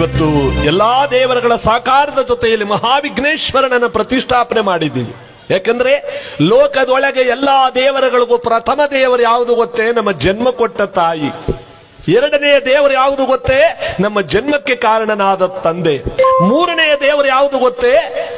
ಇವತ್ತು ಎಲ್ಲಾ ದೇವರುಗಳ ಸಾಕಾರದ ಜೊತೆಯಲ್ಲಿ ಮಹಾವಿಘ್ನೇಶ್ವರನನ್ನು ಪ್ರತಿಷ್ಠಾಪನೆ ಮಾಡಿದ್ದೀವಿ. ಯಾಕಂದ್ರೆ ಲೋಕದೊಳಗೆ ಎಲ್ಲಾ ದೇವರುಗಳಿಗೂ ಪ್ರಥಮ ದೇವರು ಯಾವುದು ಗೊತ್ತೇ? ನಮ್ಮ ಜನ್ಮ ಕೊಟ್ಟ ತಾಯಿ. ಎರಡನೆಯ ದೇವರು ಯಾವುದು ಗೊತ್ತೇ? ನಮ್ಮ ಜನ್ಮಕ್ಕೆ ಕಾರಣನಾದ ತಂದೆ. ಮೂರನೆಯ ದೇವರು ಯಾವುದು ಗೊತ್ತೇ?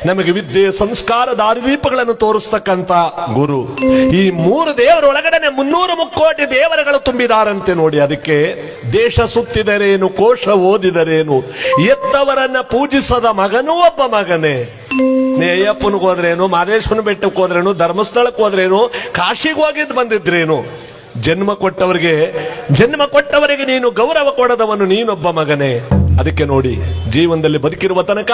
ನಮಗೆ ವಿದ್ಯೆ ಸಂಸ್ಕಾರ, ದಾರಿದೀಪಗಳನ್ನು ತೋರಿಸ್ತಕ್ಕಂತ ಗುರು. ಈ ಮೂರು ದೇವರ ಒಳಗಡೆ ಮುನ್ನೂರು ಮುಕ್ಕೋಟಿ ದೇವರುಗಳು ತುಂಬಿದಾರಂತೆ ನೋಡಿ, ಅದಕ್ಕೆ ದೇಶ ಸುತ್ತಿದರೇನು, ಕೋಶ ಓದಿದರೇನು, ಎತ್ತವರನ್ನ ಪೂಜಿಸದ ಮಗನೂ ಒಬ್ಬ ಮಗನೇ. ನೇಯಪ್ಪನಿಗೋದ್ರೇನು ಮಾದೇಶ್ವರನ ಬೆಟ್ಟಕ್ಕೆ ಹೋದ್ರೇನು, ಧರ್ಮಸ್ಥಳಕ್ಕೆ ಹೋದ್ರೇನು, ಕಾಶಿಗೆ ಹೋಗಿದ್ ಬಂದಿದ್ರೇನು ಜನ್ಮ ಕೊಟ್ಟವರಿಗೆ ಜನ್ಮ ಕೊಟ್ಟವರಿಗೆ ನೀನು ಗೌರವ ಕೊಡದವನು ನೀನೊಬ್ಬ ಮಗನೇ. ಅದಕ್ಕೆ ನೋಡಿ, ಜೀವನದಲ್ಲಿ ಬದುಕಿರುವ ತನಕ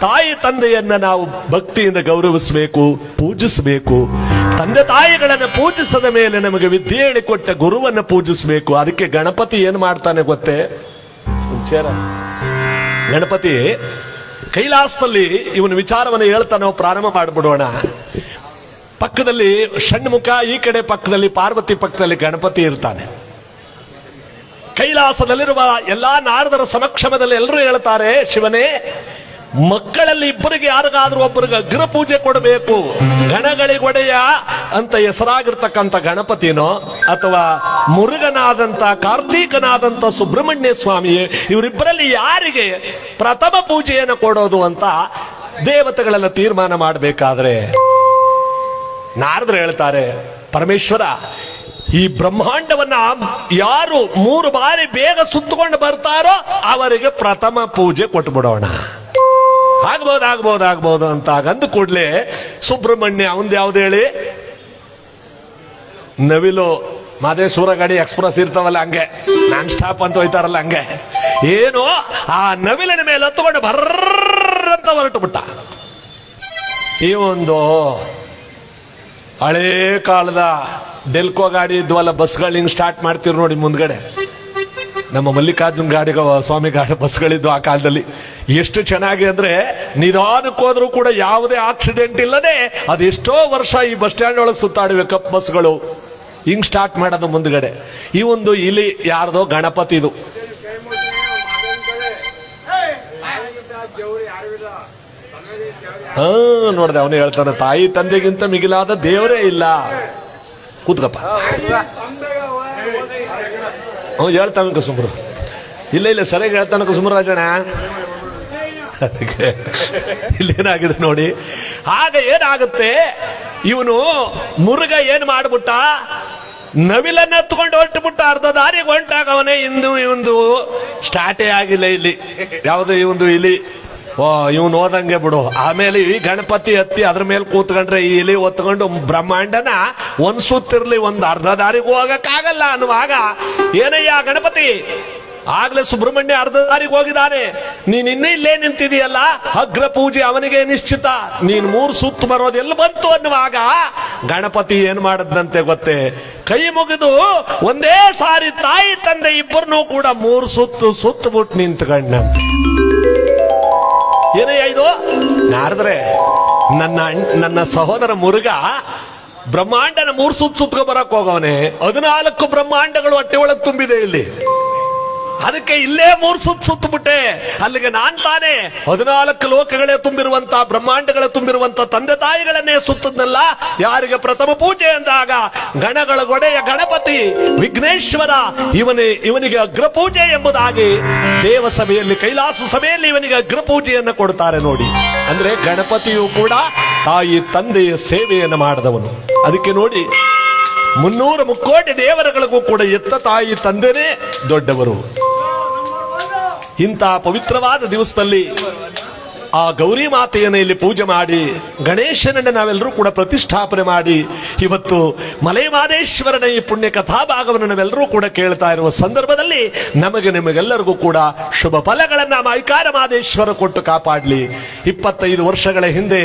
ತಾಯಿ ತಂದೆಯನ್ನ ನಾವು ಭಕ್ತಿಯಿಂದ ಗೌರವಿಸಬೇಕು, ಪೂಜಿಸಬೇಕು. ತಂದೆ ತಾಯಿಗಳನ್ನು ಪೂಜಿಸದ ಮೇಲೆ ನಮಗೆ ವಿದ್ಯೆ ಹೇಳಿಕೊಟ್ಟ ಗುರುವನ್ನ ಪೂಜಿಸಬೇಕು. ಅದಕ್ಕೆ ಗಣಪತಿ ಏನ್ ಮಾಡ್ತಾನೆ ಗೊತ್ತೇ. ಗಣಪತಿ ಕೈಲಾಸದಲ್ಲಿ ಇವನ ವಿಚಾರವನ್ನು ಹೇಳ್ತಾ ಪ್ರಾರಂಭ ಮಾಡಿಬಿಡೋಣ. ಪಕ್ಕದಲ್ಲಿ ಷಣ್ಮುಖ, ಈ ಕಡೆ ಪಕ್ಕದಲ್ಲಿ ಪಾರ್ವತಿ, ಪಕ್ಕದಲ್ಲಿ ಗಣಪತಿ ಇರ್ತಾನೆ. ಕೈಲಾಸದಲ್ಲಿರುವ ಎಲ್ಲಾ ನಾರದರ ಸಮಕ್ಷಮದಲ್ಲಿ ಎಲ್ಲರೂ ಹೇಳ್ತಾರೆ, ಶಿವನೇ, ಮಕ್ಕಳಲ್ಲಿ ಇಬ್ಬರಿಗೆ ಯಾರಿಗಾದ್ರೂ ಒಬ್ಬರಿಗೆ ಅಗ್ರ ಪೂಜೆ ಕೊಡಬೇಕು, ಗಣಗಳಿಗೊಡೆಯ ಅಂತ ಹೆಸರಾಗಿರ್ತಕ್ಕಂಥ ಗಣಪತಿನೋ, ಅಥವಾ ಮುರುಗನಾದಂತ ಕಾರ್ತೀಕನಾದಂಥ ಸುಬ್ರಹ್ಮಣ್ಯ ಸ್ವಾಮಿ ಇವರಿಬ್ಬರಲ್ಲಿ ಯಾರಿಗೆ ಪ್ರಥಮ ಪೂಜೆಯನ್ನು ಕೊಡೋದು ಅಂತ ದೇವತೆಗಳನ್ನು ತೀರ್ಮಾನ ಮಾಡಬೇಕಾದ್ರೆ ನಾರದ್ರು ಹೇಳ್ತಾರೆ, ಪರಮೇಶ್ವರ, ಈ ಬ್ರಹ್ಮಾಂಡವನ್ನ ಯಾರು ಮೂರು ಬಾರಿ ಬೇಗ ಸುತ್ತಕೊಂಡು ಬರ್ತಾರೋ ಅವರಿಗೆ ಪ್ರಥಮ ಪೂಜೆ ಕೊಟ್ಬಿಡೋಣ. ಆಗ್ಬೋದು ಆಗ್ಬೋದು ಆಗ್ಬೋದು ಅಂತ ಅಂದು ಕೂಡ್ಲೆ ಸುಬ್ರಹ್ಮಣ್ಯ ಅವಂದ್ ಯಾವ್ದು ಹೇಳಿ? ನವಿಲು ಮಾದೇಶ್ವರ ಗಾಡಿ ಎಕ್ಸ್ಪ್ರೆಸ್ ಇರ್ತಾವಲ್ಲ ಹಂಗೆ, ನಾನ್ ಸ್ಟಾಪ್ ಅಂತ ಹೋಯ್ತಾರಲ್ಲ ಹಂಗೆ. ಏನು? ಆ ನವಿಲಿನ ಮೇಲೆ ಹತ್ಕೊಂಡು ಬರ್ರಂತ ಹೊರಟು ಬಿಟ್ಟ ಈ ಒಂದು ಹಳೇ ಕಾಲದ ಡೆಲ್ಕೋ ಗಾಡಿ ಇದ್ವಲ್ಲ, ಬಸ್ಗಳು ಹಿಂಗೆ ಸ್ಟಾರ್ಟ್ ಮಾಡ್ತೀರಿ ನೋಡಿ ಮುಂದ್ಗಡೆ. ನಮ್ಮ ಮಲ್ಲಿಕಾರ್ಜುನ್ ಗಾಡಿ ಸ್ವಾಮಿ ಗಾಡಿ ಬಸ್ಗಳಿದ್ವು ಆ ಕಾಲದಲ್ಲಿ. ಎಷ್ಟು ಚೆನ್ನಾಗಿ ಅಂದ್ರೆ ನಿಧಾನಕ್ಕೆ ಹೋದ್ರೂ ಕೂಡ ಯಾವುದೇ ಆಕ್ಸಿಡೆಂಟ್ ಇಲ್ಲದೆ ಅದೆಷ್ಟೋ ವರ್ಷ ಈ ಬಸ್ ಸ್ಟ್ಯಾಂಡ್ ಒಳಗೆ ಸುತ್ತಾಡಿವೆ ಕಪ್ ಬಸ್ಗಳು ಹಿಂಗ್ ಸ್ಟಾರ್ಟ್ ಮಾಡೋದು ಮುಂದ್ಗಡೆ. ಈ ಒಂದು ಇಲಿ ಯಾರ್ದೋ ಗಣಪತಿದು. ಹಾ, ನೋಡ್ದೆ, ಅವನು ಹೇಳ್ತಾನೆ, ತಾಯಿ ತಂದೆಗಿಂತ ಮಿಗಿಲಾದ ದೇವರೇ ಇಲ್ಲ. ಕೂತ್ಕಪ್ಪ. ಹ್ಞೂ, ಹೇಳ್ತಾನೆ ಕುಸುಮ್ರು. ಇಲ್ಲ ಇಲ್ಲ, ಸರಿಯಾಗಿ ಹೇಳ್ತಾನೆ ಕುಸುಮ್ರು ರಾಜಣ ಇಲ್ಲೇನಾಗಿದೆ ನೋಡಿ. ಆಗ ಏನಾಗುತ್ತೆ? ಇವನು ಮುರುಗ ಏನು ಮಾಡ್ಬಿಟ್ಟ? ನವಿಲನ್ನ ಎತ್ಕೊಂಡು ಹೊರಟುಬಿಟ್ಟ, ಅರ್ಧ ದಾರಿಗೆ ಹೊಂಟಾಗ ಅವನೇ ಇಂದು. ಇವಂದು ಸ್ಟಾರ್ಟೇ ಆಗಿಲ್ಲ ಇಲ್ಲಿ. ಯಾವುದು ಒಂದು ಇಲ್ಲಿ? ಓ ಇವ್ನು ಓದಂಗೆ ಬಿಡು. ಆಮೇಲೆ ಈ ಗಣಪತಿ ಹತ್ತಿ ಅದ್ರ ಮೇಲೆ ಕೂತ್ಕೊಂಡ್ರೆ ಈ ಇಲಿ ಒತ್ಕೊಂಡು ಬ್ರಹ್ಮಾಂಡನ ಒಂದ್ ಸುತ್ತಿರ್ಲಿ ಒಂದ್ ಅರ್ಧ ದಾರಿಗೆ ಹೋಗಕ್ಕಾಗಲ್ಲ ಅನ್ನುವಾಗ, ಏನಯ್ಯ ಗಣಪತಿ? ಆಗ್ಲೇ ಸುಬ್ರಹ್ಮಣ್ಯ ಅರ್ಧ ದಾರಿಗೆ ಹೋಗಿದ್ದಾನೆ ನೀನ್ ಇನ್ನೂ ಇಲ್ಲೇ ನಿಂತಿದೀಯಲ್ಲ? ಅಗ್ರ ಪೂಜೆ ಅವನಿಗೆ ನಿಶ್ಚಿತ. ನೀನ್ ಮೂರು ಸುತ್ತು ಬರೋದು ಎಲ್ಲಿ ಬಂತು ಅನ್ನುವಾಗ, ಗಣಪತಿ ಏನ್ ಮಾಡದಂತೆ ಗೊತ್ತೇ? ಕೈ ಮುಗಿದು ಒಂದೇ ಸಾರಿ ತಾಯಿ, ತಂದೆ ಇಬ್ಬರನ್ನೂ ಕೂಡ ಮೂರು ಸುತ್ತು ಸುತ್ತು ಬಿಟ್ಟು ನಿಂತ್ಕೊಂಡ ಏನಯ್ಯ ಇದು? ನಾರದ್ರೆ, ನನ್ನ ನನ್ನ ಸಹೋದರ ಮುರುಗ ಬ್ರಹ್ಮಾಂಡನ ಮೂರು ಸುತ್ತ ಸುತ್ಕೊ ಬರಕ್ ಹೋಗವನೆ. ಹದಿನಾಲ್ಕು ಬ್ರಹ್ಮಾಂಡಗಳು ಹೊಟ್ಟೆ ಒಳಗೆ ತುಂಬಿದೆ ಇಲ್ಲಿ. ಅದಕ್ಕೆ ಇಲ್ಲೇ ಮೂರು ಸುತ್ತ ಸುತ್ತಬಿಟ್ಟೆ. ಅಲ್ಲಿಗೆ ನಾನ್ ತಾನೇ ಹದಿನಾಲ್ಕು ಲೋಕಗಳೇ ತುಂಬಿರುವಂತ, ಬ್ರಹ್ಮಾಂಡಗಳೇ ತುಂಬಿರುವಂತ ತಂದೆ ತಾಯಿಗಳನ್ನೇ ಸುತ್ತದ್ನಲ್ಲ, ಯಾರಿಗೆ ಪ್ರಥಮ ಪೂಜೆ ಅಂದಾಗ ಗಣಗಳ ಗೊಡೆಯ ಗಣಪತಿ ವಿಘ್ನೇಶ್ವರ ಇವನೇ, ಇವನಿಗೆ ಅಗ್ರ ಪೂಜೆ ಎಂಬುದಾಗಿ ದೇವ ಸಭೆಯಲ್ಲಿ ಕೈಲಾಸ ಸಭೆಯಲ್ಲಿ ಇವನಿಗೆ ಅಗ್ರ ಪೂಜೆಯನ್ನು ಕೊಡ್ತಾರೆ ನೋಡಿ. ಅಂದ್ರೆ ಗಣಪತಿಯು ಕೂಡ ತಾಯಿ ತಂದೆಯ ಸೇವೆಯನ್ನು ಮಾಡಿದವನು. ಅದಕ್ಕೆ ನೋಡಿ, ಮುನ್ನೂರು ಮುಕ್ಕೋಟಿ ದೇವರುಗಳಿಗೂ ಕೂಡ ಎತ್ತ ತಾಯಿ ತಂದೆನೇ ದೊಡ್ಡವರು. ಇಂಥ ಪವಿತ್ರವಾದ ದಿವಸದಲ್ಲಿ ಆ ಗೌರಿ ಮಾತೆಯನ್ನು ಇಲ್ಲಿ ಪೂಜೆ ಮಾಡಿ ಗಣೇಶನನ್ನು ನಾವೆಲ್ಲರೂ ಕೂಡ ಪ್ರತಿಷ್ಠಾಪನೆ ಮಾಡಿ ಇವತ್ತು ಮಲೆಮಾದೇಶ್ವರನ ಈ ಪುಣ್ಯ ಕಥಾಭಾಗವನ್ನು ನಾವೆಲ್ಲರೂ ಕೂಡ ಕೇಳ್ತಾ ಇರುವ ಸಂದರ್ಭದಲ್ಲಿ ನಮಗೆ ನಿಮಗೆಲ್ಲರಿಗೂ ಕೂಡ ಶುಭ ಫಲಗಳನ್ನು ಮೈಕಾರ ಮಾದೇಶ್ವರ ಕೊಟ್ಟು ಕಾಪಾಡಲಿ. ಇಪ್ಪತ್ತೈದು ವರ್ಷಗಳ ಹಿಂದೆ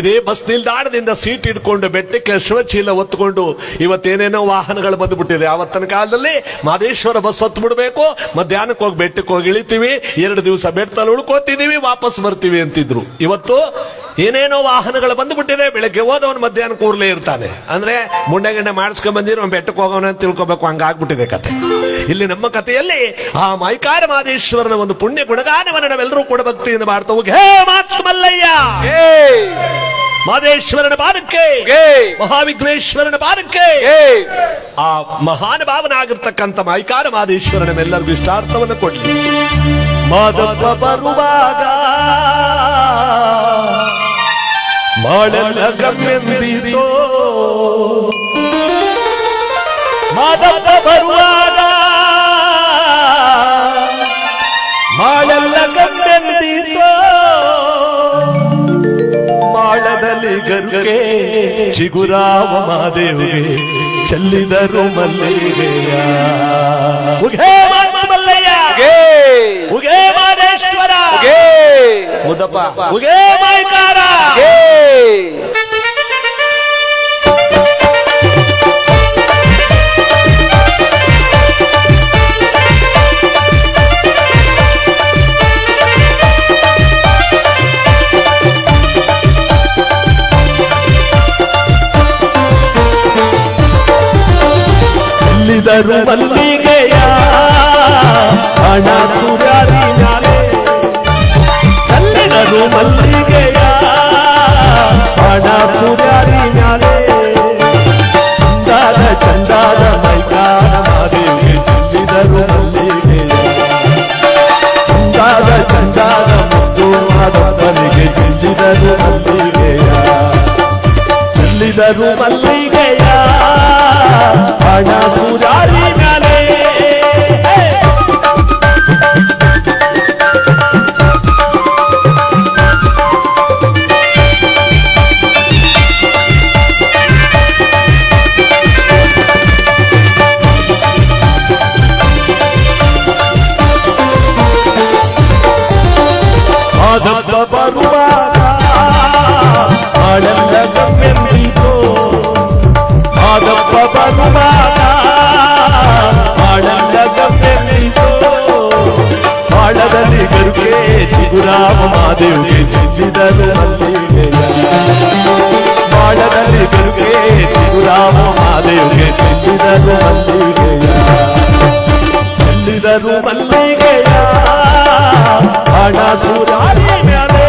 ಇದೇ ಬಸ್ ನಿಲ್ದಾಣದಿಂದ ಸೀಟ್ ಇಟ್ಕೊಂಡು ಬೆಟ್ಟಕ್ಕೆ ಶಿವಚೀಲ ಒತ್ತುಕೊಂಡು ಇವತ್ತೇನೇನೋ ವಾಹನಗಳು ಬಂದ್ಬಿಟ್ಟಿದೆ. ಆವತ್ತಿನ ಕಾಲದಲ್ಲಿ ಮಾದೇಶ್ವರ ಬಸ್ ಹೊತ್ತು ಬಿಡಬೇಕು ಮಧ್ಯಾಹ್ನಕ್ಕೆ ಹೋಗಿ ಬೆಟ್ಟಕ್ಕೆ ಹೋಗಿ ಇಳಿತೀವಿ, ಎರಡು ದಿವಸ ಬೆಟ್ಟದಲ್ಲಿ ಉಳ್ಕೋತಿದೀವಿ, ವಾಪಸ್ ಬರ್ತೀವಿ ಅಂತಿದ್ರು. ಇವತ್ತು ಏನೇನೋ ವಾಹನಗಳು ಬಂದ್ಬಿಟ್ಟಿದೆ ಬೆಳಗ್ಗೆ ಹೋದವನು ಮಧ್ಯಾಹ್ನ ಕೂರ್ಲೇ ಇರ್ತಾನೆ. ಅಂದ್ರೆ ಮುಂಡೆ ಗಿಂಡೆ ಮಾಡಿಸ್ಕೊಂಡ್ ಬಂದಿರೋ ಬೆಟ್ಟಕ್ಕೆ ಹೋಗೋಣ ಅಂತ ತಿಳ್ಕೊಬೇಕು ಹಂಗಾಗ್ಬಿಟ್ಟಿದೆ ಕತೆ. ಇಲ್ಲಿ ನಮ್ಮ ಕಥೆಯಲ್ಲಿ ಆ ಮೈಕಾರ ಮಾದೇಶ್ವರನ ಒಂದು ಪುಣ್ಯ ಗುಣಗಾನವನ್ನು ನಾವೆಲ್ಲರೂ ಕೂಡ ಭಕ್ತಿಯಿಂದ ಮಾಡ್ತಾ ಹೋಗಿ. ಹೇ ಮಾತ್ಮಲ್ಲಯ್ಯ! ಮಾದೇಶ್ವರನ ಪಾದಕ್ಕೆ! ಮಹಾವಿಘ್ನೇಶ್ವರನ ಪಾದಕ್ಕೆ! ಆ ಮಹಾನುಭಾವನಾಗಿರ್ತಕ್ಕಂಥ ಮೈಕಾರ ಮಾದೇಶ್ವರನ ಎಲ್ಲರಿಗೂ ಇಷ್ಟಾರ್ಥವನ್ನು ಕೊಡ್ಲಿ. ಮಾದಪ್ಪ ಬರುವಾಗ ಮಾಡೆಲ್ಲ ಗಮ್ಮೆಂದಿತೋ ಮಾದಪ್ಪ ಬರುವಾಗ ಮಾಳೆಲ್ಲ ಗಮ್ಮೆಂದಿತೋ ಮಾಳದಲ್ಲಿ ಗರುಗೆ ಚಿಗುರಾವ ಮಾದೇವಿಗೆ ಚೆಲ್ಲಿದರು ಮಲ್ಲಿಗೆಯ ಉಘೇ ಮಾಮ ಮಲ್ಲಯ್ಯ ಏ ಉಘೇ ಮಾದೇಶ್ವರ ಏ ಮುದಪ್ಪ ಉಘೇ ಮಾಯ್ಕಾರ ಏ ಚೆಲ್ಲಿದರು ಮಲ್ಲಿಗೆಯ ಹಣ ಚಿಗುರಾಮ ಮಾದೇವಿಗೆ ಚಿಂಚಿದರು ಮಲ್ಲಿಗೆಯ ಬಾಳದಲ್ಲಿ ದುರ್ಗೆ ಗುರಾಮ ಮಾದೇವಿಗೆ ಚಿಂಚಿದರು ಮಲ್ಲಿಗೆಯ ಚೆಲ್ಲಿದರು ಮಲ್ಲಿಗೆಯ ಹಣ ಸುರಾರಿ ಮ್ಯಾಲೆ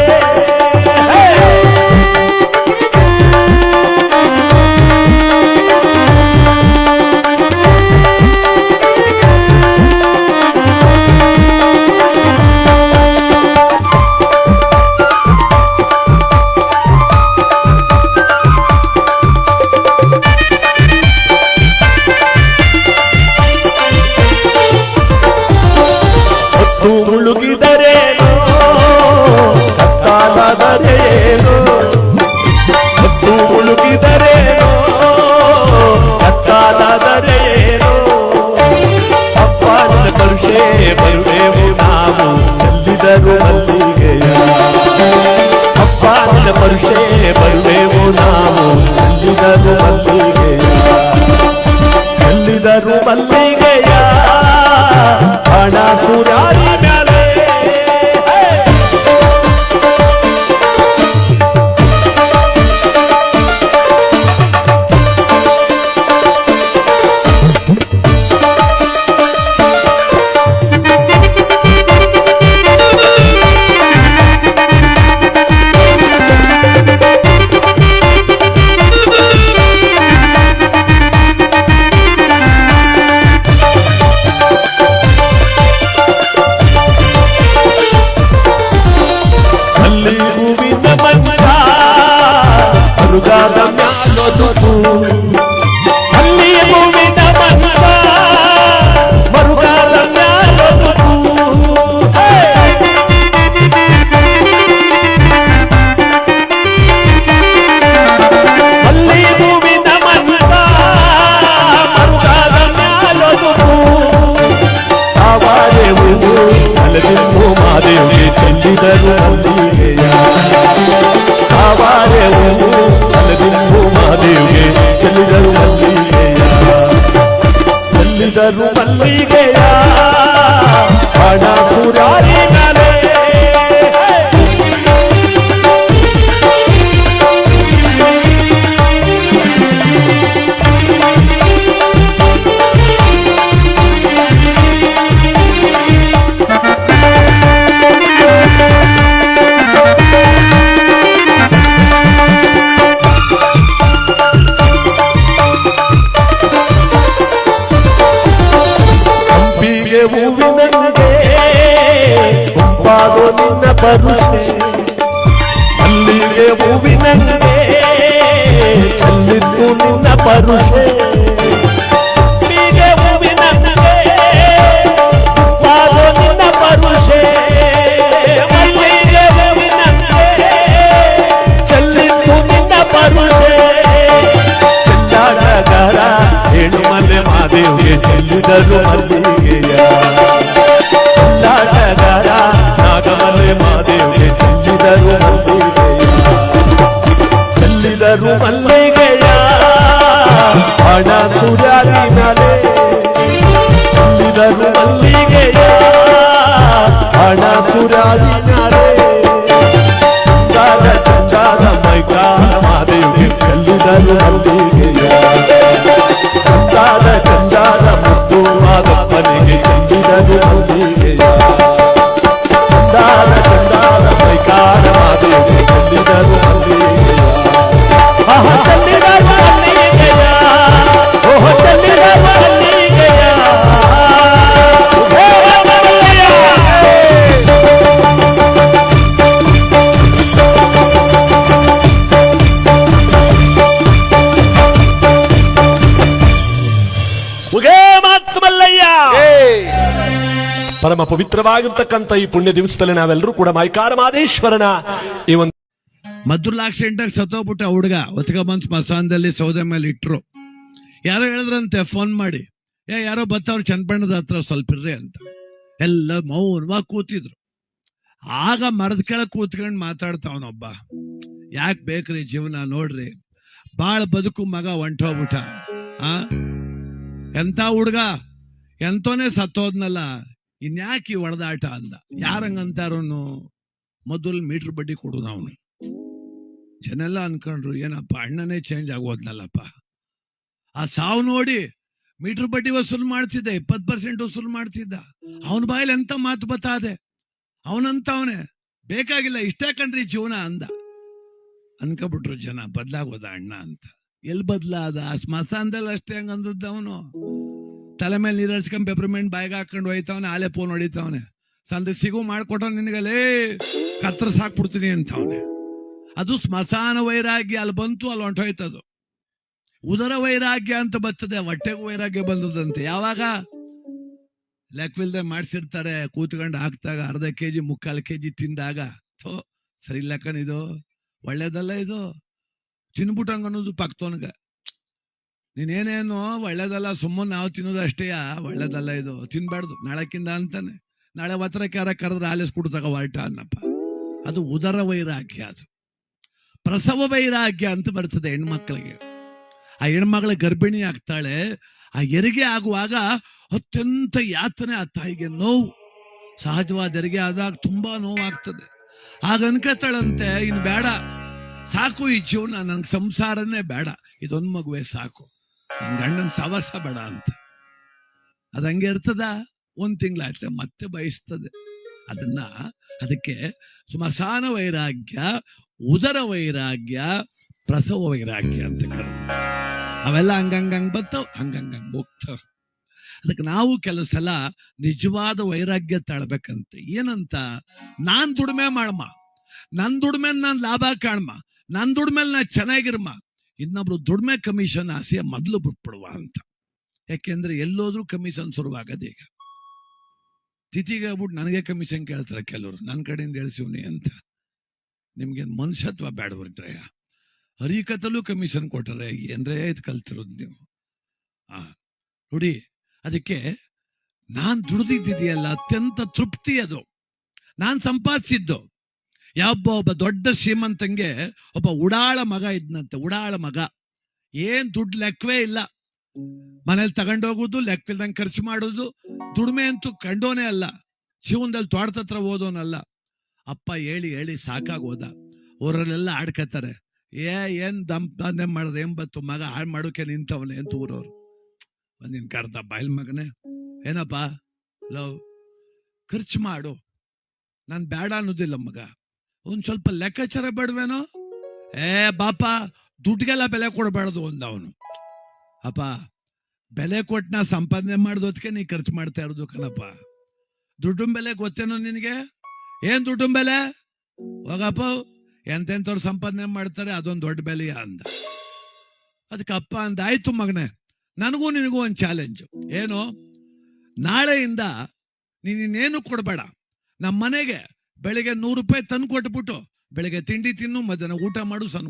ಮಲ್ಲಿಗೆಯ ಹಣ ಸುರಾರಿ ಮ್ಯಾಲೆ ಹೂವಿನಂಗೆ ಚೆಲ್ಲಿತ್ತು ನಿನ್ನ ಪರುಷೆ ಚೆಲ್ಲಾಡಗಾರ ಹೇಳು ಮನೆ ಮಾದೇವಿಗೆ ಚೆಲ್ಲಿದರು ಮಲ್ಲಿಗೆಯ ಚೆಲ್ಲಿದರು ಮಲ್ಲಿಗೆಯ ಹಣ ಸುರಾಗಿನಲೆ ಚೆಲ್ಲಿದರು ಮಲ್ಲಿಗೆಯ. ಹಣ ಸುರಾಗಿನಲೆ ಚಂದಾದ ಚಂದಾದ ಪವಿತ್ರವಾಗಿರ್ತಕ್ಕಂಥ ಈ ಪುಣ್ಯ ದಿವಸದಲ್ಲಿ ನಾವೆಲ್ಲರೂ ಕೂಡ ಮೈಕಾರ ಮಾದೇಶ್ವರನ ಈ ಒಂದು ಮದ್ದೂರ್ಲ ಆಕ್ಸಿಡೆಂಟ್ ಸತ್ತೋಗ್ಬಿಟ್ಟ ಹುಡುಗ ಒತ್ಕ ಬಂದ್ ಸ್ಮಶಾನದಲ್ಲಿ ಸೌದೆ ಮೇಲೆ ಇಟ್ರು. ಯಾರೋ ಹೇಳಿದ್ರಂತೆ ಫೋನ್ ಮಾಡಿ. ಏ, ಯಾರೋ ಬತ್ತವ್ರು ಚನ್ನಪಣ್ಣದ ಹತ್ರ ಸ್ವಲ್ಪ ಇರ್ರಿ ಅಂತ. ಎಲ್ಲ ಮೌನವಾಗಿ ಕೂತಿದ್ರು. ಆಗ ಮರದ ಕೆಳಗೆ ಕೂತ್ಕೊಂಡು ಮಾತಾಡ್ತಾವನೊಬ್ಬ. ಯಾಕೆ ಬೇಕ್ರಿ ಜೀವನ ನೋಡ್ರಿ. ಬಾಳ ಬದುಕು ಮಗ ಹೊಂಟೋಗ್ಬಿಟ್ಟ ಆ? ಎಂತ ಹುಡ್ಗ? ಎಂತೋನೇ ಸತ್ತೋದ್ನಲ್ಲ. ಇನ್ಯಾಕೆ ಒಡೆದಾಟ ಅಂದ ಯಾರಂಗಂತಾರನು? ಮೊದಲು ಮೀಟರ್ ಬಡ್ಡಿ ಕೊಡು ಅವನು. ಜನ ಎಲ್ಲ ಅನ್ಕೊಂಡ್ರು, ಏನಪ್ಪ, ಅಣ್ಣನೇ ಚೇಂಜ್ ಆಗೋದ್ನಲ್ಲಪ್ಪ? ಆ ಸಾವು ನೋಡಿ ಮೀಟರ್ ಬಡ್ಡಿ ವಸೂಲ್ ಮಾಡ್ತಿದ್ದ ಇಪ್ಪತ್ ಪರ್ಸೆಂಟ್ ವಸೂಲ್ ಮಾಡ್ತಿದ್ದ. ಅವನ ಬಾಯಲ್ಲಿ ಎಂತ ಮಾತು ಬತ್ತಾದೆ? ಅವನಂತ ಅವನೇ, ಬೇಕಾಗಿಲ್ಲ, ಇಷ್ಟೇ ಕಣ್ರಿ ಜೀವನ ಅಂದ. ಅನ್ಕೊಬಿಟ್ರು ಜನ, ಬದ್ಲಾಗೋದ ಅಣ್ಣ ಅಂತ. ಎಲ್ ಬದ್ಲಾದ? ಸ್ಮಶಾನದಲ್ಲಿ ಅಷ್ಟೇ ಹಂಗಂದದ್ದು ಅವನು. ತಲೆ ಮೇಲೆ ನೀರ್ ಹಚ್ಕೊಂಡ್ ಪೆಪರ್ಮೆಂಟ್ ಬಾಯಿಗೆ ಹಾಕೊಂಡು ಹೋಯ್ತವನೆ ಆಲೆ ಫೋನ್ ಹೊಡಿತಾವನೆ. ಸಂದೆ ಸಿಗು ಮಾಡ್ಕೊಟ್ಟವ್ ನಿನಗಲೇ ಕತ್ತರ್ಸ್ ಹಾಕ್ಬಿಡ್ತೀನಿ ಅಂತವನೆ. ಅದು ಸ್ಮಶಾನ ವೈರಾಗ್ಯ, ಅಲ್ಲಿ ಬಂತು, ಅಲ್ಲಿ ಹೊಂಟೋಯ್ತದು. ಉದರ ವೈರಾಗ್ಯ ಅಂತ ಬರ್ತದೆ, ಹೊಟ್ಟೆಗೂ ವೈರಾಗ್ಯ ಬಂದದಂತೆ. ಯಾವಾಗ? ಲೆಕ್ಕವಿಲ್ದೆ ಮಾಡ್ಸಿರ್ತಾರೆ, ಕೂತ್ಕೊಂಡು ಹಾಕ್ದಾಗ ಅರ್ಧ ಕೆಜಿ, ಮುಕ್ಕಾಲು ಕೆಜಿ ತಿಂದಾಗ. ಥೋ, ಸರಿ ಲೆಕ್ಕನ ಇದು, ಒಳ್ಳೇದಲ್ಲ ಇದು. ತಿನ್ಬಿಟ್ಟಂಗ ಅನ್ನೋದು ಪಕ್ತವನ್ಗ. ನೀನೇನೇನು ಒಳ್ಳೇದಲ್ಲ, ಸುಮ್ಮನೆ ನಾವು ತಿನ್ನೋದು ಅಷ್ಟೇ ಒಳ್ಳೇದಲ್ಲ ಇದು. ತಿನ್ಬಾರ್ದು. ನಾಳಕ್ಕಿಂದ ಅಂತಾನೆ. ನಾಳೆ ಒತ್ತರಕ್ಕಾರ ಕರೆದ್ರೆ ಕರೆದ್ರೆ ತಗೋ ಹೊರಟ ಅನ್ನಪ್ಪ. ಅದು ಉದರ ವೈರಾಗ್ಯ ಅದು. ಪ್ರಸವ ವೈರಾಗ್ಯ ಅಂತ ಬರ್ತದೆ ಹೆಣ್ಮಕ್ಳಿಗೆ. ಆ ಹೆಣ್ಮಗಳ ಗರ್ಭಿಣಿ ಆಗ್ತಾಳೆ, ಆ ಹೆರಿಗೆ ಆಗುವಾಗ ಅತ್ಯಂತ ಯಾತನೆ ಆ ತಾಯಿಗೆ ನೋವು. ಸಹಜವಾದ ಎರಿಗೆ ಆದಾಗ ತುಂಬಾ ನೋವಾಗ್ತದೆ. ಆಗ ಅನ್ಕೋತಾಳಂತೆ ಇನ್ ಬೇಡ. ಸಾಕು ಈ ಜೀವನ ನನ್ಗೆ ಸಂಸಾರನೇ ಬೇಡ. ಇದೊಂದ್ ಮಗುವೆ ಸಾಕು. ಗಂಡನ ಸವಸ ಬೇಡ ಅಂತ. ಅದ್ ಹಂಗೆ ಇರ್ತದ? ಒಂದ್ ಆಯ್ತ ಮತ್ತೆ ಬಯಸ್ತದೆ. ಅದನ್ನ ಅದಕ್ಕೆ ಸ್ಮಶಾನ ವೈರಾಗ್ಯ, ಉದರ ವೈರಾಗ್ಯ, ಪ್ರಸವ ವೈರಾಗ್ಯ ಅಂತ ಕರೆದು. ಅವೆಲ್ಲ ಹಂಗಂಗಂಗ್ ಬರ್ತಾವ ಹಂಗಂಗಂಗ್ ಹೋಗ್ತಾವ. ಅದಕ್ಕೆ ನಾವು ಕೆಲವು ಸಲ ನಿಜವಾದ ವೈರಾಗ್ಯ ತಾಳ್ಬೇಕಂತ. ಏನಂತ? ನಾನ್ ದುಡಿಮೆ ಮಾಡಮ್ಮ ನನ್ ದುಡಿಮೆ ನಾನ್ ಲಾಭ ಕಾಣ್ಮ. ನನ್ ದುಡಿಮೆಲ್ ನಾ ಚೆನ್ನಾಗಿರ್ಮ. ಇನ್ನೊಬ್ರು ದುಡಿಮೆ ಕಮಿಷನ್ ಆಸೆ ಮೊದಲು ಬಿಟ್ಬಿಡುವ ಅಂತ. ಯಾಕೆಂದ್ರೆ ಎಲ್ಲೋದ್ರೂ ಕಮಿಷನ್ ಶುರುವಾಗದೆ ಈಗ. ತಿಥಿಗೆ ಆಗ್ಬಿಟ್ಟು ನನಗೆ ಕಮಿಷನ್ ಕೇಳ್ತಾರೆ ಕೆಲವರು ನನ್ನ ಕಡೆಯಿಂದ ಹೇಳ್ಸಿವ್ನಿ ಅಂತ. ನಿಮ್ಗೆ ಮನುಷ್ಯತ್ವ ಬೇಡವರ್ದ್ರಯ್ಯ ಹರಿಕತಲ್ಲೂ ಕಮಿಷನ್ ಕೊಟ್ಟರೆ ಏನ್ರೇ ಇದು ಕಲ್ತಿರೋದು ನೀವು. ಆ, ನೋಡಿ, ಅದಕ್ಕೆ ನಾನ್ ದುಡ್ದಿದ್ದಿದೆಯಲ್ಲ, ಅತ್ಯಂತ ತೃಪ್ತಿ ಅದು. ನಾನ್ ಸಂಪಾದಿಸಿದ್ದು. ಯಾವೊಬ್ಬ ಒಬ್ಬ ದೊಡ್ಡ ಶ್ರೀಮಂತಂಗೆ ಒಬ್ಬ ಉಡಾಳ ಮಗ ಇದ್ನಂತೆ, ಉಡಾಳ ಮಗ. ಏನ್ ದುಡ್ಡು ಲೆಕ್ಕವೇ ಇಲ್ಲ. ಮನೇಲಿ ತಗೊಂಡೋಗೋದು ಲೆಕ್ಕವಿಲ್ದಂಗೆ ಖರ್ಚು ಮಾಡೋದು, ದುಡಿಮೆ ಅಂತೂ ಕಂಡೋನೇ ಅಲ್ಲ. ಜೀವನದಲ್ಲಿ ತೋಟದ ಓದೋನಲ್ಲ. ಅಪ್ಪ ಹೇಳಿ ಹೇಳಿ ಸಾಕಾಗೋದ ಊರಲ್ಲೆಲ್ಲ ಆಡ್ಕತ್ತಾರೆ. ಏ, ಏನ್ ದಂಪಾನೆ ಮಾಡಿದ್ರೆ ಎಂಬತ್ತು ಬತ್ತು ಮಗ ಹಾಳು ಮಾಡೋಕೆ ನಿಂತವನೆ ಅಂತ ಊರವ್ರು. ಒಂದಿನ ಕರ್ದ ಬಾಯಿಲ್ ಮಗನೇ. ಏನಪ್ಪ? ಲವ್. ಖರ್ಚು ಮಾಡು. ನಾನು ಬೇಡ ಅನ್ನೋದಿಲ್ಲ ಮಗ. ಒಂದ್ ಸ್ವಲ್ಪ ಲೆಕ್ಕಾಚಾರ ಬೇಡವೇನೋ? ಏ, ಬಾಪ, ದುಡ್ಡಿಗೆಲ್ಲ ಬೆಲೆ ಕೊಡಬಾರ್ದು ಅಂದ ಅವನು ಅಪ್ಪ, ಬೆಲೆ ಕೊಟ್ಟು ನಾ ಸಂಪಾದನೆ ಮಾಡಿದೋದಕ್ಕೆ ನೀ ಖರ್ಚು ಮಾಡ್ತಾ ಇರೋದು ಕಣಪ್ಪ. ದುಡ್ಡು ಬೆಲೆ ಗೊತ್ತೇನೋ ನಿನಗೆ? ಏನ್ ದುಡ್ಡು ಬೆಲೆ? ಹೋಗಪ್ಪ, ಎಂತೆಂಥವ್ರು ಸಂಪಾದನೆ ಮಾಡ್ತಾರೆ, ಅದೊಂದು ದೊಡ್ಡ ಬೆಲೆಯ ಅಂದ. ಅದಕ್ಕೆ ಅಪ್ಪ ಅಂದ, ಆಯ್ತು ಮಗನೇ, ನನಗೂ ನಿನಗೂ ಒಂದು ಚಾಲೆಂಜ್ ಏನು? ನಾಳೆಯಿಂದ ನೀನೇನು ಕೊಡಬೇಡ. ನಮ್ಮ ಮನೆಗೆ ಬೆಳಿಗ್ಗೆ ನೂರು ರೂಪಾಯಿ ತಂದು ಕೊಟ್ಬಿಟ್ಟು, ಬೆಳಿಗ್ಗೆ ತಿಂಡಿ ತಿನ್ನು, ಮಧ್ಯಾಹ್ನ ಊಟ ಮಾಡು, ಸಣ್ಣ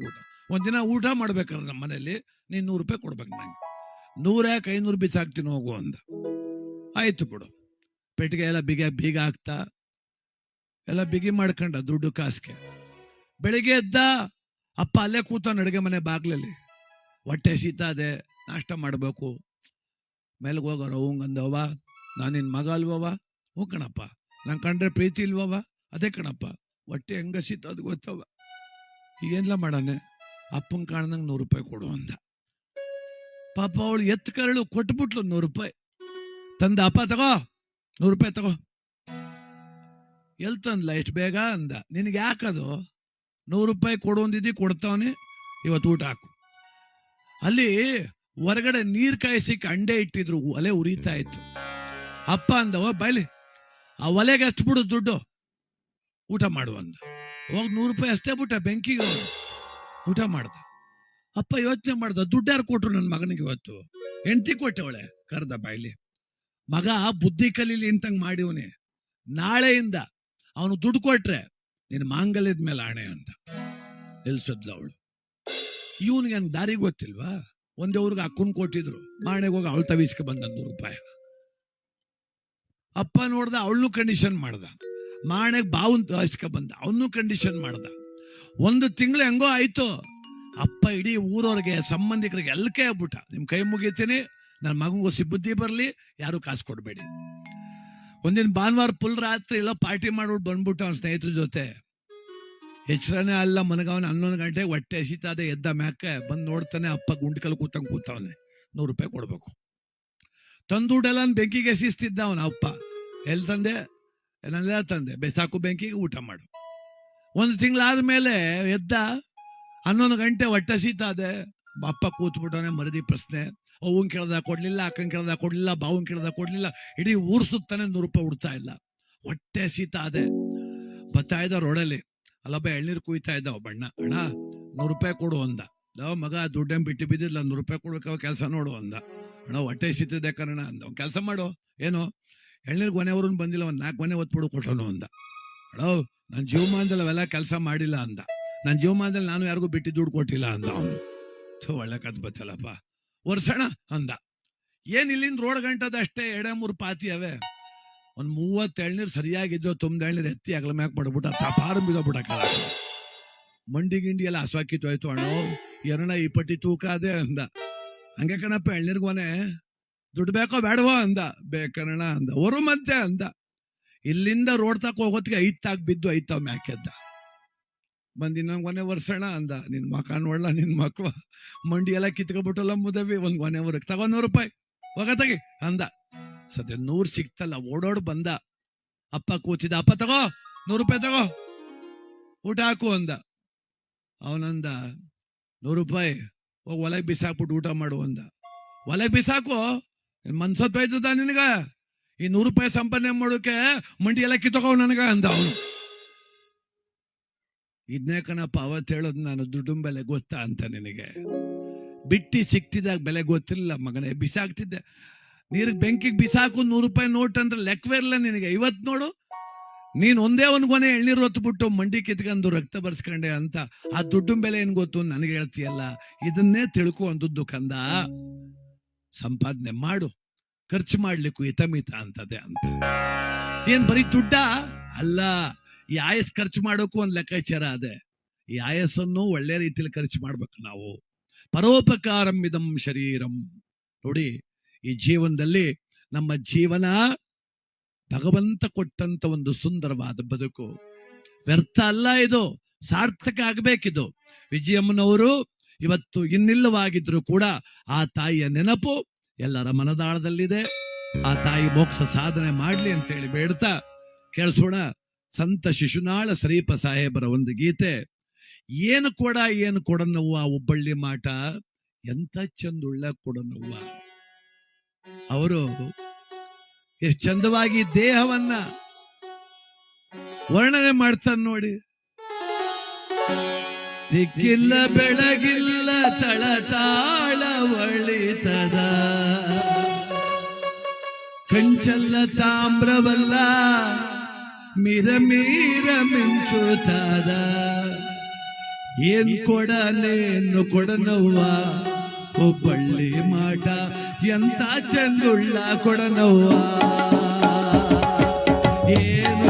ಒಂದಿನ ಊಟ ಮಾಡ್ಬೇಕಾದ್ರೆ ನಮ್ಮ ಮನೇಲಿ ನೀನು ನೂರು ರೂಪಾಯಿ ಕೊಡ್ಬೇಕು ನಂಗೆ. ನೂರ್ಯಾಕೆ ಐನೂರು ಬಿಸಾಕ್ತೀನಿ ಹೋಗು ಅಂದ. ಆಯ್ತು ಬಿಡು. ಪೆಟ್ಟಿಗೆ ಎಲ್ಲ ಬಿಗಿ, ಬೀಗ ಹಾಕ್ತಾ ಎಲ್ಲ ಬಿಗಿ ಮಾಡ್ಕೊಂಡ ದುಡ್ಡು ಕಾಸಿಗೆ. ಬೆಳಿಗ್ಗೆ ಎದ್ದ, ಅಪ್ಪ ಅಲ್ಲೇ ಕೂತಾನ ಅಡುಗೆ ಮನೆ ಬಾಗ್ಲಲ್ಲಿ. ಹೊಟ್ಟೆ ಶೀತ ಅದೆ, ನಾಷ್ಟ ಮಾಡಬೇಕು. ಮೇಲ್ಗೆ ಹೋಗೋರು ಹೂಂಗಂದವ ನಾನು ನಿನ್ನ ಮಗ ಅಲ್ವವ ಹೂ ಕಣಪ್ಪ. ನಂಗೆ ಕಂಡ್ರೆ ಪ್ರೀತಿ ಇಲ್ವವ ಅದೇ ಕಣಪ್ಪ, ಹೊಟ್ಟೆ ಹೆಂಗ ಅದು ಗೊತ್ತವ ಈಗೇನ್ಲ ಮಾಡಾನೆ? ಅಪ್ಪಂಗೆ ಕಾಣ್ದಂಗೆ ನೂರು ರೂಪಾಯಿ ಕೊಡು ಅಂದ. ಪಾಪ ಅವಳು ಎತ್ತು ಕರಳು ಕೊಟ್ಬಿಟ್ಲು ನೂರು ರೂಪಾಯಿ. ತಂದ ಅಪ್ಪ, ತಗೋ, ನೂರು ರೂಪಾಯಿ ತಗೋ. ಎಲ್ ತಂದ್ಲ? ಎಷ್ಟು ಬೇಗ ಅಂದ. ನಿನಗೆ ಯಾಕದು ನೂರು ರೂಪಾಯಿ ಕೊಡು ಅಂದಿದ್ದಿ, ಕೊಡ್ತಾವನೆ ಇವತ್ತು ಊಟ ಹಾಕು. ಅಲ್ಲಿ ಹೊರಗಡೆ ನೀರ್ ಕಾಯಿಸಿಕ್ ಅಂಡೆ ಇಟ್ಟಿದ್ರು, ಒಲೆ ಉರಿತಾ ಇತ್ತು. ಅಪ್ಪ ಅಂದವ, ಬೈಲಿ, ಆ ಒಲೆಗೆ ಹಚ್ಬಿಡು ಬಿಡು ದುಡ್ಡು. ಊಟ ಮಾಡು ಅಂದ. ಹೋಗಿ ನೂರು ರೂಪಾಯಿ ಅಷ್ಟೇ ಬಿಟ್ಟ ಬೆಂಕಿಗೆ ಊಟ ಮಾಡ್ದ. ಅಪ್ಪ ಯೋಚನೆ ಮಾಡ್ದ ದುಡ್ಡಾರು ಕೊಟ್ರು ನನ್ನ ಮಗನಿಗೆ ಇವತ್ತು? ಹೆಂಡತಿ ಕೊಟ್ಟವಳೆ, ಕರ್ದ ಬಾಯ್ಲಿ. ಮಗ ಬುದ್ಧಿ ಕಲೀಲಿ ಅಂತಂಗ್ ಮಾಡಿವನೆ. ನಾಳೆಯಿಂದ ಅವನು ದುಡ್ಡು ಕೊಟ್ರೆ ನಿನ್ನ ಮಾಂಗಲ್ಯದ ಮೇಲೆ ಆಣೆ ಅಂತ ನಿಲ್ಸದ್ಲು ಅವಳು. ಇವನಿಗೆ ಹಂಗ್ ದಾರಿ ಗೊತ್ತಿಲ್ವಾ? ಒಂದೇ ಊರಿಗೆ ಅಕ್ಕನ್ ಕೊಟ್ಟಿದ್ರು. ಮಾಣೆಗೆ ಹೋಗಿ ಅವಳು ತವಿಸ್ಕೆ ಬಂದ ನೂರು ರೂಪಾಯಿ ಅಪ್ಪ ನೋಡ್ದ ಅವಳು ಕಂಡೀಷನ್ ಮಾಡ್ದ. ಮಾಣೆಗೆ ಬಾವುನ್ ಬಂದ. ಅವನು ಕಂಡೀಷನ್ ಮಾಡ್ದ. ಒಂದು ತಿಂಗಳು ಹೆಂಗೋ ಆಯ್ತು. ಅಪ್ಪ ಇಡೀ ಊರವ್ರಿಗೆ, ಸಂಬಂಧಿಕರಿಗೆ ಕೈ ಆಗ್ಬಿಟ್ಟ. ನಿಮ್ ಕೈ ಮುಗಿತೀನಿ ನನ್ನ ಮಗನಿಗೂ ಸಿಬ್ಬುದ್ದಿ ಬರಲಿ, ಯಾರು ಕಾಸು ಕೊಡಬೇಡಿ. ಒಂದಿನ ಭಾನುವಾರ ಫುಲ್ ರಾತ್ರಿ ಎಲ್ಲ ಪಾರ್ಟಿ ಮಾಡ್ಬಿಟ್ಟು ಬಂದ್ಬಿಟ್ಟು ಅವನ ಸ್ನೇಹಿತರ ಜೊತೆ. ಎಚ್ಚರನೇ ಅಲ್ಲ ಮನಗವನ ಹನ್ನೊಂದು ಗಂಟೆಗೆ ಹೊಟ್ಟೆ ಹಸಿತಾದೆ ಎದ್ದ ಮ್ಯಾಕೆ ಬಂದು ನೋಡ್ತಾನೆ, ಅಪ್ಪ ಗುಂಡ್ಕಲ್ ಕೂತಂಗ್ ಕೂತವನೆ. ನೂರು ರೂಪಾಯಿ ಕೊಡ್ಬೇಕು. ತಂದುಡೆಲ್ಲ ಬೆಂಕಿಗೆ ಸಿಸ್ತಿದ್ದ ಅವನ ಅಪ್ಪ. ಎಲ್ಲಿ ತಂದೆ? ನನ್ನೆಲ್ಲ ತಂದೆ, ಬೆಸಾಕು ಬೆಂಕಿಗೆ ಊಟ ಮಾಡು. ಒಂದು ತಿಂಗಳಾದ್ಮೇಲೆ ಎದ್ದ, ಹನ್ನೊಂದು ಗಂಟೆ ಹೊಟ್ಟೆ ಹಸಿತಾದೆ ಅಪ್ಪ ಕೂತ್ಬಿಟ್ಟವನೇ ಮರದಿ ಪ್ರಶ್ನೆ, ಅವ್ವನ್ ಕೇಳ್ದ ಕೊಡ್ಲಿಲ್ಲ, ಅಕ್ಕನ್ ಕೇಳ್ದ ಕೊಡ್ಲಿಲ್ಲ, ಬಾವನ್ ಕೇಳ್ದ ಕೊಡ್ಲಿಲ್ಲ, ಇಡೀ ಊರ್ ಸುತ್ತಾನೆ ನೂರು ರೂಪಾಯಿ ಉಡ್ತಾ ಇಲ್ಲ. ಹೊಟ್ಟೆ ಸೀತ ಅದೆ ಬರ್ತಾ ಇದ್ದ ರೋಡಲ್ಲಿ. ಅಲ್ಲೊಬ್ಬ ಎಳ್ನೀರು ಕುಯ್ತಾ ಇದ್ದ ಬಣ್ಣ. ಅಣ್ಣ ಅಣ್ಣ ನೂರು ರೂಪಾಯಿ ಕೊಡು, ಅಂದ. ಲೋ ಮಗ, ದುಡ್ಡೇನ್ ಬಿಟ್ಟು ಬಿದ್ದಿಲ್ಲ ನೂರು ರೂಪಾಯಿ ಕೊಡ್ಬೇಕು ಕೆಲಸ ನೋಡು, ಅಂದ. ಅಣ್ಣ, ಹೊಟ್ಟೆ ಸೀತದೆ ಕಣ ಅಂದ. ಕೆಲಸ ಮಾಡು, ಏನು? ಎಳ್ನೀರು ಕೊನೆಯವ್ರನ್ನ ಬಂದಿಲ್ಲ, ಒಂದ್ ನಾಲ್ಕು ಮನೆ ಒತ್ಬಿಡು ಕೊಟ್ಟನು ಅಂದ. ಅಡೋ ನನ್ನ ಜೀವಮಾನದಲ್ಲಿ ಅವೆಲ್ಲ ಕೆಲಸ ಮಾಡಿಲ್ಲ ಅಂದ. ನನ್ನ ಜೀವಮಾನದಲ್ಲಿ ನಾನು ಯಾರಿಗೂ ಬಿಟ್ಟು ದುಡ್ಡು ಕೊಟ್ಟಿಲ್ಲ ಅಂದ ಅವನು. ಒಳ್ಳೆ ಕತ್ ಬತ್ತಲ್ಲಪ್ಪ. ವರ್ಷಣ ಅಂದ. ಏನ್ ಇಲ್ಲಿಂದ ರೋಡ್ ಗಂಟದ ಅಷ್ಟೇ ಎಡೆ ಮೂರು ಪಾತಿ ಅವೆ? ಒಂದ್ ಮೂವತ್ತು ಎಳ್ನೀರು ಸರಿಯಾಗಿದ್ದೋ ತುಂಬ ಎಳ್ನೀರು ಎತ್ತಿ ಅಗಲ ಮ್ಯಾಕ್ ಮಾಡ್ಬಿಟ್ಟ ತಪಾರ ಬಿದ್ದೋಗ್ಬಿಟ್ಟ ಕೆಳ ಮಂಡಿ ಗಿಂಡಿ ಎಲ್ಲ ಹಸ್ವಾಕಿತ್ತು ಆಯ್ತು ಅಣ್ಣ ಎರಣ ಈ ಪಟ್ಟಿ ತೂಕ ಅದೇ ಅಂದ. ಹಂಗೆ ಕಣಪ್ಪ ಎಳ್ನೀರ್ಗೋನೆ ದುಡ್ಡು ಬೇಕೋ ಬೇಡವೋ ಅಂದ. ಬೇಕಣ್ಣ ಅಂದ. ಅವರು ಮತ್ತೆ ಅಂದ. ಇಲ್ಲಿಂದ ರೋಡ್ ತಕ ಹೋಗೋತ್ತಿಗೆ ಐದ್ ಬಿದ್ದು ಐತಾವ್ ಮ್ಯಾಕೆದ್ದ ಬಂದಿನ ಕೊನೆ ವರ್ಷಣ ಅಂದ. ನಿನ್ ಮಕ ನೋಡ್ಲ, ನಿನ್ ಮಕ್ವ ಮಂಡಿ ಎಲ್ಲ ಕಿತ್ಕೊಬಿಟ್ಟಲ್ಲ ಮುದವಿ. ಒಂದ್ ಕೊನೆವರೆಗೆ ತಗೋ ನೂರು ರೂಪಾಯಿ. ಹೋಗ ತಗಿ ಅಂದ. ಸದ್ಯ ನೂರ್ ಸಿಕ್ತಲ್ಲ, ಓಡೋಡ್ ಬಂದ. ಅಪ್ಪ ಕೂತಿದ ಅಪ್ಪ ತಗೋ, ನೂರು ರೂಪಾಯಿ ತಗೋ. ಊಟ ಹಾಕು ಅಂದ. ಅವನಂದ, ನೂರು ರೂಪಾಯಿ. ಹೋಗಿ ಒಲೆಗೆ ಬಿಸಾಕ್ಬಿಟ್ಟು ಊಟ ಮಾಡು ಅಂದ. ಒಲೆಗೆ ಬಿಸಾಕು? ಮನ್ಸತ್ ಬೈತದ ನಿನಗ? ಈ ನೂರು ರೂಪಾಯಿ ಸಂಪಾದನೆ ಮಾಡೋಕೆ ಮಂಡಿ ಎಲ್ಲ ಕಿತ್ತಕೋ ನನಗ ಅಂದ ಅವನು. ಇದನ್ನೇ ಕಣಪ್ಪ ಅವತ್ ಹೇಳೋದು ನಾನು ದುಡ್ಡು ಬೆಲೆ ಗೊತ್ತಾ ಅಂತ ನಿನಗೆ? ಬಿಟ್ಟಿ ಸಿಕ್ತಿದಾಗ ಬೆಲೆ ಗೊತ್ತಿರಲಿಲ್ಲ ಮಗನೇ, ಬಿಸಾಕ್ತಿದ್ದೆ. ನೀರಿಗೆ ಬೆಂಕಿಗೆ ಬಿಸಾಕು ನೂರು ರೂಪಾಯಿ ನೋಟ್ ಅಂದ್ರೆ ಲೆಕ್ಕವೇ ಇರಲ್ಲ ನಿನಗೆ. ಇವತ್ ನೋಡು, ನೀನ್ ಒಂದೇ ಒಂದ್ ಕೊನೆ ಎಳ್ನೀರು ಹೊತ್ಬಿಟ್ಟು ಮಂಡಿ ಕಿತ್ಕೊಂಡು ರಕ್ತ ಬರ್ಸ್ಕೊಂಡೆ ಅಂತ ಆ ದುಡ್ಡು ಬೆಲೆ ಏನ್ ಗೊತ್ತು? ನನಗೆ ಹೇಳ್ತೀಯಲ್ಲ, ಇದನ್ನೇ ತಿಳ್ಕೊ ಕಂದ. ಸಂಪಾದನೆ ಮಾಡು, ಖರ್ಚು ಮಾಡ್ಲಿಕ್ಕೂ ಹಿತಮಿತ ಅಂತದೆ ಅಂತ. ಏನ್ ಬರೀ ದುಡ್ಡ? ಅಲ್ಲ, ಈ ಆಯಸ್ ಖರ್ಚು ಮಾಡೋಕ್ಕೂ ಒಂದು ಲೆಕ್ಕಾಚಾರ ಅದೇ. ಈ ಆಯಸ್ಸನ್ನು ಒಳ್ಳೆ ರೀತಿಯಲ್ಲಿ ಖರ್ಚು ಮಾಡ್ಬೇಕು ನಾವು. ಪರೋಪಕಾರಂ ಇದಂ ಶರೀರಂ. ನೋಡಿ, ಈ ಜೀವನದಲ್ಲಿ ನಮ್ಮ ಜೀವನ ಭಗವಂತ ಕೊಟ್ಟಂತ ಒಂದು ಸುಂದರವಾದ ಬದುಕು. ವ್ಯರ್ಥ ಅಲ್ಲ ಇದು, ಸಾರ್ಥಕ ಆಗ್ಬೇಕಿದು. ವಿಜಯಮ್ಮನವರು ಇವತ್ತು ಇನ್ನಿಲ್ಲವಾಗಿದ್ರು ಕೂಡ ಆ ತಾಯಿಯ ನೆನಪು ಎಲ್ಲರ ಮನದಾಳದಲ್ಲಿದೆ. ಆ ತಾಯಿ ಮೋಕ್ಷ ಸಾಧನೆ ಮಾಡಲಿ ಅಂತೇಳಿ ಬೇಡ್ತಾ ಕೇಳಿಸೋಣ ಸಂತ ಶಿಶುನಾಳ ಶ್ರೀಪ ಸಾಹೇಬರ ಒಂದು ಗೀತೆ. ಏನು ಕೊಡ, ಏನು ಕೊಡನವ್ವ ಹುಬ್ಬಳ್ಳಿ ಮಾಟ? ಎಂತ ಚಂದುಳ್ಳ ಕೊಡನವ್ವ? ಅವರು ಎಷ್ಟು ಚಂದವಾಗಿ ದೇಹವನ್ನ ವರ್ಣನೆ ಮಾಡ್ತಾನೆ ನೋಡಿ. ದಿಕ್ಕಿಲ್ಲ ಬೆಳಗಿಲ್ಲ, ತಳತಾಳ ಒಳಿತದ. ಕಂಚಲ್ಲ, ತಾಮ್ರವಲ್ಲ, ಮಿರ, ಮೀರ ಮಿಂಚುತ್ತದ ಏನ್ ಕೊಡನೇನು ಕೊಡನವ್ವ ಹುಬ್ಬಳ್ಳಿ ಮಾಟ, ಎಂತ ಚಂದುಳ್ಳ ಕೊಡನವ್ವ ಏನು